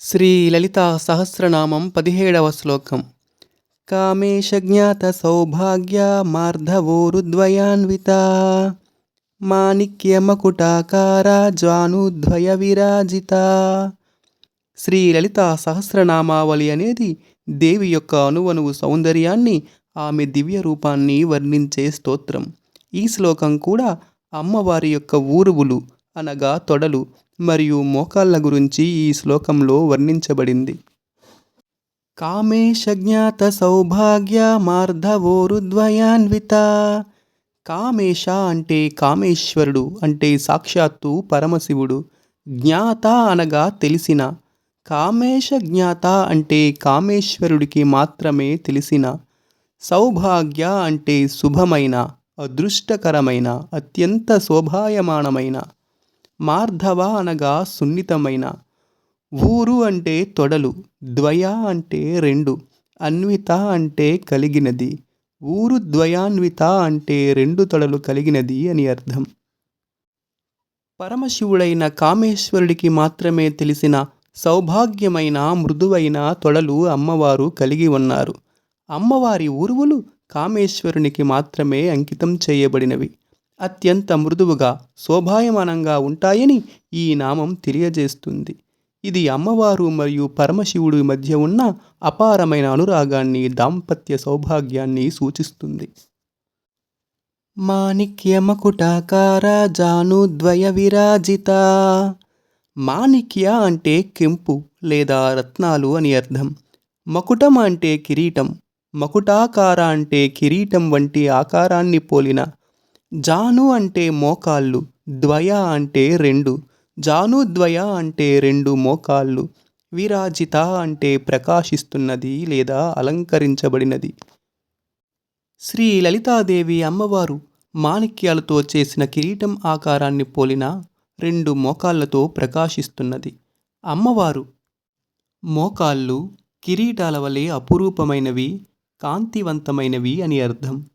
శ్రీ లలితా సహస్రనామం పదిహేడవ శ్లోకం. కామేశ జ్ఞాత సౌభాగ్య మార్ధవోరుద్వయాన్విత మాణిక్యమకుటాకార జ్వానుద్వయ విరాజిత. శ్రీ లలితా సహస్రనామావళి అనేది దేవి యొక్క అణువణువు సౌందర్యాన్ని ఆమె దివ్య రూపాన్ని వర్ణించే స్తోత్రం. ఈ శ్లోకం కూడా అమ్మవారి యొక్క ఊరువులు అనగా తొడలు మరియు మోకాళ్ళ గురించి ఈ శ్లోకంలో వర్ణించబడింది. కామేశ జ్ఞాత సౌభాగ్య మార్ధవోరుద్వయాన్విత. కామేశ అంటే కామేశ్వరుడు అంటే సాక్షాత్తు పరమశివుడు. జ్ఞాత అనగా తెలిసిన. కామేశ జ్ఞాత అంటే కామేశ్వరుడికి మాత్రమే తెలిసిన. సౌభాగ్య అంటే శుభమైన అదృష్టకరమైన అత్యంత శోభాయమానమైన. మార్ధవ అనగా సున్నితమైన. ఊరు అంటే తొడలు ద్వయ అంటే రెండు అన్విత అంటే కలిగినది. ఊరు ద్వయాన్విత అంటే రెండు తొడలు కలిగినది అని అర్థం. పరమశివుడైన కామేశ్వరుడికి మాత్రమే తెలిసిన సౌభాగ్యమైన మృదువైన తొడలు అమ్మవారు కలిగి ఉన్నారు. అమ్మవారి ఊరువులు కామేశ్వరునికి మాత్రమే అంకితం చేయబడినవి. అత్యంత మృదువుగా శోభాయమానంగా ఉంటాయని ఈ నామం తెలియజేస్తుంది. ఇది అమ్మవారు మరియు పరమశివుడి మధ్య ఉన్న అపారమైన అనురాగాన్ని దాంపత్య సౌభాగ్యాన్ని సూచిస్తుంది. మాణిక్య మకుటాకార జానుద్వయ విరాజిత మాణిక్య అంటే కెంపు లేదా రత్నాలు అని అర్థం. మకుటం అంటే కిరీటం. మకుటాకార అంటే కిరీటం వంటి ఆకారాన్ని పోలిన జాను అంటే మోకాళ్ళు ద్వయ అంటే రెండు. జాను ద్వయ అంటే రెండు మోకాళ్ళు. విరాజిత అంటే ప్రకాశిస్తున్నది లేదా అలంకరించబడినది. శ్రీ లలితాదేవి అమ్మవారు మాణిక్యాలతో చేసిన కిరీటం ఆకారాన్ని పోలిన రెండు మోకాళ్ళతో ప్రకాశిస్తున్నది. అమ్మవారు మోకాళ్ళు కిరీటాల వలె అపురూపమైనవి కాంతివంతమైనవి అని అర్థం.